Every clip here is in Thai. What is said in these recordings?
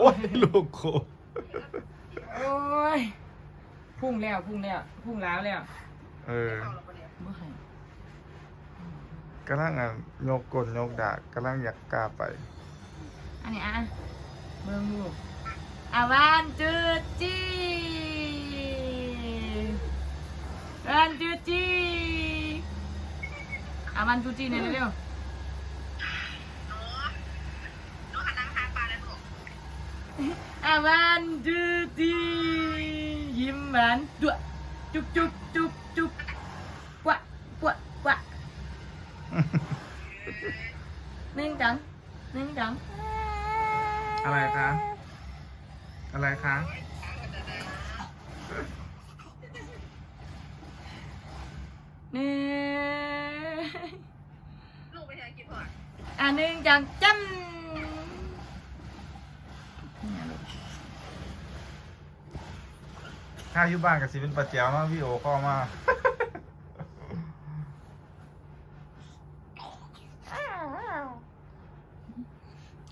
โอ้ยลูกโคโอ้ยพุ่งแล้วพุ่งแล้วพุ่งแล้วแล้วเออบ่ให้กำลังอะโยกกลโยกดากกำลังอยากกล้าไป อันนี้อะเบิ่งดูอาวันจูจีวันจูจีอาวันจูจีเนี่ยเร็วๆ อาวันจูจียิ้มหวานจุ๊บจุ๊บจุ๊บจุ๊บจุ๊บกวะกวะกวะนึ่งจังนึ่งจังอะไรคะอะไรคะนี่ลูกไปทางกินก่อนอันหนึ่งจังจ้ำ ข้าวอยู่บ้านกับสิเป็นปลาเจียวเนาะพี่โอเข้ามา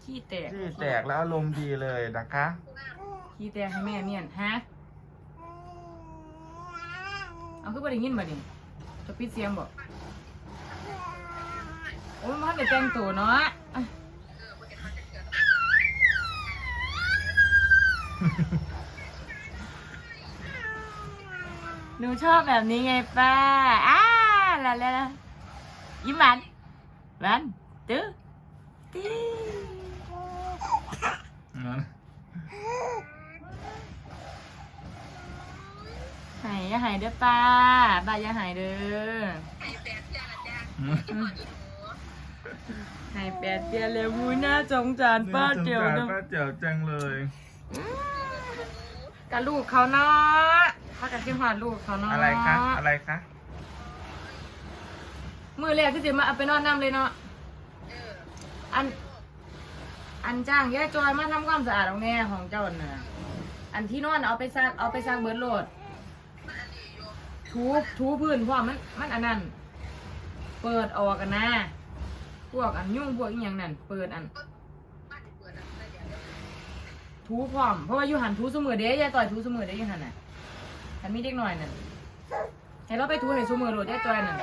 ขี้แตกที่แตกแล้วอารมณ์ดีเลยนะคะ ขี้แตกให้แม่เมียนฮะเอาคือบ่ได้ยินบ่นี่จะปิดเสียงบ่โอ้ยมันได้แต่งตัวเนาะ ชอบแบบนี้ไงป้าอ้าละละละยิ้มหวานหวานตื้อตื้อหายอย่าหายเด้อป้าป้าอย่าหายเด้อไอ้แปดเจ้าละจ้าอืมกินก่อนอีหนูหายแปดเดือนแล้วมูน่าสงสารป้าเจียวน่าสเนาะงสารป้าเจียวจังเลย กับลูกเขาเนาะป้ากับชิมหอดลูกเขาเนาะอะไรคะอะไรคะมือแรกที่จะมาเอาไปนอนน้ำเลยเนาะเอออัน อันจ้างย่าจอยมาทำความสะอาดของแน่ของเจ้าน่ะอันที่นอนเอาไปซักเอาไปซักเบิร์ดโหลดมันอันนี้อยู่ทูทูพื้นเพราะว่ามันมันอันนั้น เปิดออกกันนะ พวกอันยุ่งพวกอีหยังนั่นเปิดอัน บ้านเปิดอะได้อย่างเดียว ทูพร้อม เพราะว่าอยู่หันทูเสมอเด้ยายต่อยทูเสมอเด้อยู่หันน่ะถ้ามีเด็กหน่อยนั่นให้เราไปทูให้เสมอโหลดยายต่อยนั่น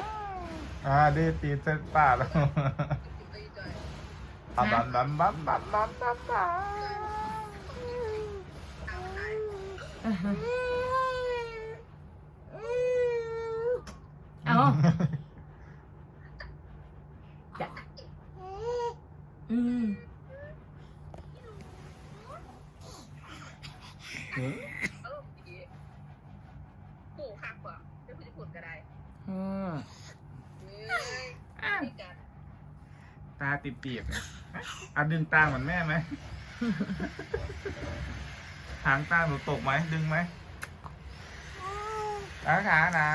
อ่าดีตีเส้นป้าแล้วไปจอยอะบัมบัมบัมบัมบัมบัมบัมเอาขาย เอาจ้ะอืม เอาลูกดีปลูกคักกว่าเดี๋ยวคุณจะปลูกก็ได้ อืม เฮ้ยนี่กัน ตาติด ปีบๆเนี่ยอะดึงตาเหมือนแม่ไหม หางตาหนูตกไหม ดึงไหมอาขานะ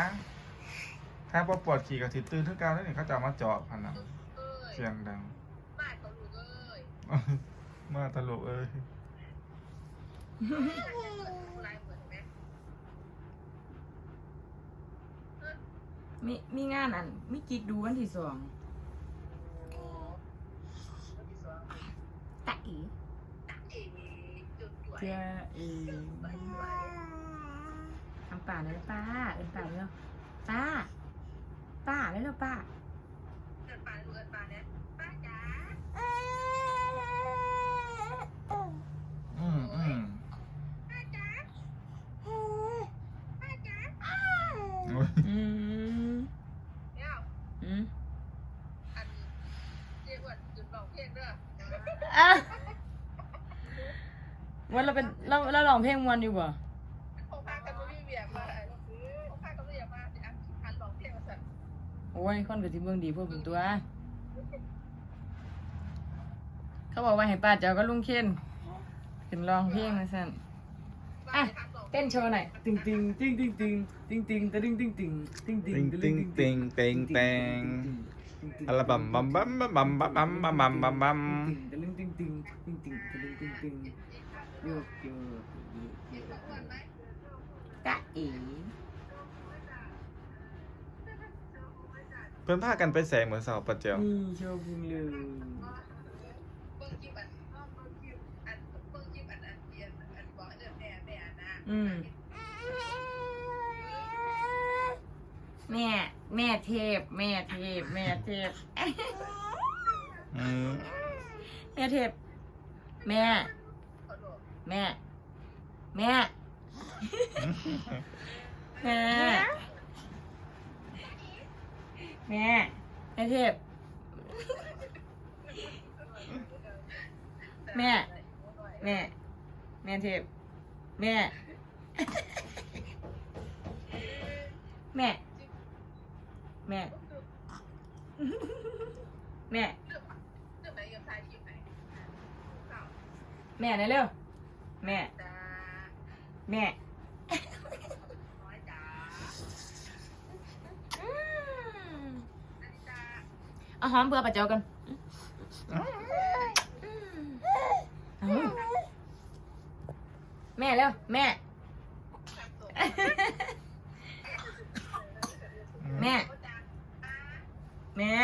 ถ้าพอปวดขี่กับสิตื่นทุกการแล้วนี่เขาจะเอามาเจาะพันนะเอ้ยเสียงดัง บ้านเขาลูกเอ้ยมาตลกเอ้ย ลายเหมือนไหมมีมีงานอันมีกิกดูวันที่สอง โอ้วันที่สอง ตะอี ตักเอ๋ จุดจ่วยเจ้าเอไปด้วยทำป่าเลยป้าเอินป่าเลยเหรอป้า ป้าเลยเหรอป้าเกิดปลาดูเกิดปลาเนี่ยป้าจ๋าอืมอืมป้าจ๋าป้าจ๋าโอ้ยอืมเนี่ยอืมอันเจ๊อ้วนจุดร้องเพลงเด้ออะ วันเราเป็นเราเราลองเพลงมวนอยู่บ่โอพากันบ่มีเบียร์มาโอพากันบ่อยากมาสิอันคันร้องเพลงมาสั่นโอ้ยคนกับที่เมืองดีพวกเป็นตัว เขาบอกว่าให้ป้าเจ้าก็ลุงเคนขึ้นร้องเพลงนะสั่นอะเต้นโชว์หน่อยตึงตึงตึงตึงตึงตึงตึงตะดึงตึงตึงตึงตึงติงติงติงติงติงอัลบัมบัมบัมบัมบัมบัมบัมบัมบัม โยกยกยกตะเอ๋เพื่อนพากันไปแสงเหมือนเสาปัจเจียวนี่โชว์พุงเลยอืมแม่ แม่เทพ แม่เทพ แม่เทพ อืมแม่เทพ แม่ แม่ แม่ แม่ แม่แม่เทพ แม่ แม่ แม่เทพ แม่ แม่ แม่ แม่เรื่องไหนกับทายคลิปไหนข่าวแม่นะเร็ว แม่ แม่อานาฬิกาเอาหอมเบื่อปะเจ้ากันแม่เร็วแม่ แม่ แม่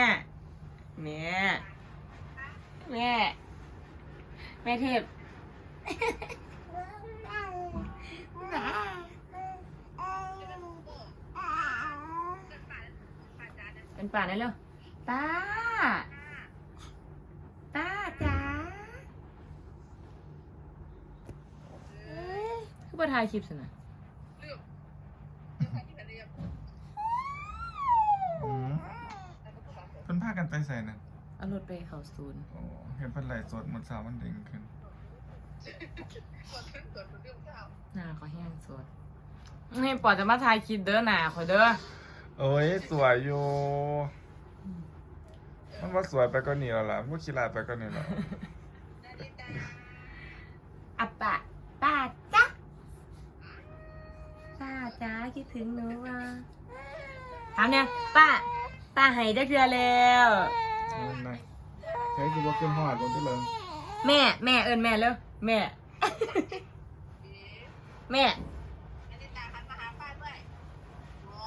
แม่ แม่ แม่เทพ เป็นป่านั่นเร็วป้าป้าจ๋าคือประทายคลิปสินะเรื่องเรื่องที่เป็นเรื่องอืมเพิ่นพากันไปใส่นั่นเอารถไปเขาศูนย์โอ้เห็นเพิ่นไล่สดหมดสาวมันเด้งขึ้นส่วนเรื่องส่วนเรื่องข่าวหน้าเขาแห้งสดให้ปอจะมาทายคลิปเด้อหนาขอยเด้อ โอ้ยสวยอยู่มันว่าสวยไปก็นี่แล้วล่ะบ่ขี้ลาดไปก็นี่แล้วนาฬิกาอัปปะป้าจ๊ะป้าจ๊ะคิดถึงหนูว่ะถามเนี่ยป้า ป้าให้ได้เพื่อแล้วนั่นนะใช้สิบ่ขึ้นฮอดบ่ติเลิงแม่ แม่เอิญแม่เร็วแม่ แม่ นาฬิกาหันมาหาป้าด้วยหมอ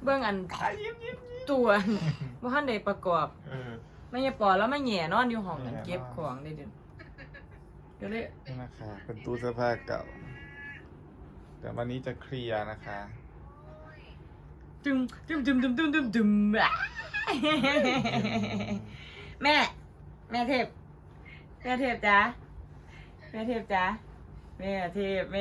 บื้องอันอะยิ้มยิ้มยิ้มตัวว่าท่านใดประกอบ เออ ไม่ใช่ปอแล้วไม่แหย่นอนอยู่ห้องนั้นเก็บของได้เดินเดี๋ยวเลยนี่นะคะเป็นตู้เสื้อผ้าเก่า แต่วันนี้จะเคลียร์นะคะจุ่มจุ่มจุ่มจุ่มจุ่มจุ่มจุ่มอะแม่ แม่เทพ แม่เทพจ้าแม่เทพจ้าแม่เทพแม่